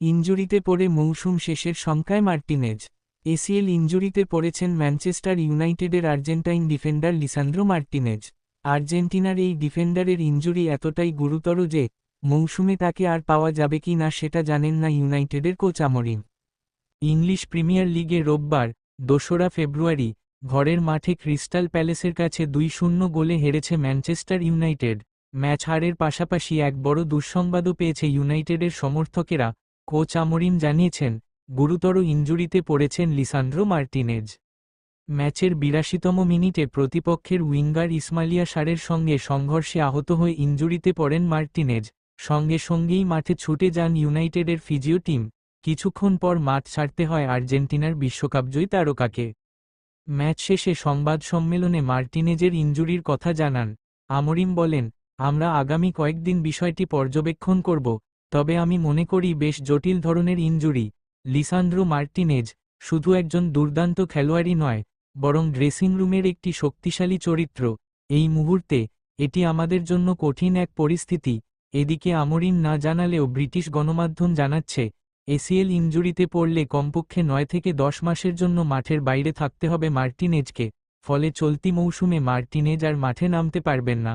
ইনজুরিতে পড়ে মৌসুম শেষের সংখ্যায় মার্টিনেজ। এসিএল ইনজুরিতে পড়েছেন ম্যানচেস্টার ইউনাইটেডের আর্জেন্টাইন ডিফেন্ডার লিসান্দ্রো মার্টিনেজ। আর্জেন্টিনার এই ডিফেন্ডারের ইনজুরি এতটাই গুরুতর যে, মৌসুমে তাকে আর পাওয়া যাবে কি না সেটা জানেন না ইউনাইটেডের কোচ ইংলিশ প্রিমিয়ার লিগে রোববার, দোসরা ফেব্রুয়ারি, ঘরের মাঠে ক্রিস্টাল প্যালেসের কাছে দুই শূন্য গোলে হেরেছে ম্যানচেস্টার ইউনাইটেড। ম্যাচ হারের পাশাপাশি এক বড় দুঃসংবাদও পেয়েছে ইউনাইটেডের সমর্থকেরা কোচ আমরিন জানিয়েছেন, গুরুতর ইনজুরিতে পড়েছেন লিসান্ড্রো মার্টিনেজ। ম্যাচের বিরাশিতম মিনিটে প্রতিপক্ষের উইঙ্গার ইসমালিয়া সারের সঙ্গে সংঘর্ষে আহত হয়ে ইনজুরিতে পড়েন মার্টিনেজ, সঙ্গে সঙ্গেই মাঠে ছুটে যান ইউনাইটেডের ফিজিও টিম, কিছুক্ষণ পর মাঠ ছাড়তে হয় আর্জেন্টিনার বিশ্বকাপজয়ী তারকাকে। ম্যাচ শেষে সংবাদ সম্মেলনে মার্টিনেজের ইনজুরির কথা জানান, আমরিম বলেন, আমরা আগামী কয়েকদিন বিষয়টি পর্যবেক্ষণ করব তবে আমি মনে করি বেশ জটিল ধরনের ইনজুরি। লিসান্দ্রো মার্টিনেজ শুধু একজন দুর্দান্ত খেলোয়াড়ই নয়, বরং ড্রেসিং রুমের একটি শক্তিশালী চরিত্র। এই মুহূর্তে এটি আমাদের জন্য কঠিন এক পরিস্থিতি। এদিকে আমরিন না জানালেও ব্রিটিশ গণমাধ্যম জানাচ্ছে, এসিএল ইনজুরিতে পড়লে কমপক্ষে নয় থেকে দশ মাসের জন্য মাঠের বাইরে থাকতে হবে মার্টিনেজকে, ফলে চলতি মৌসুমে মার্টিনেজ আর মাঠে নামতে পারবেন না।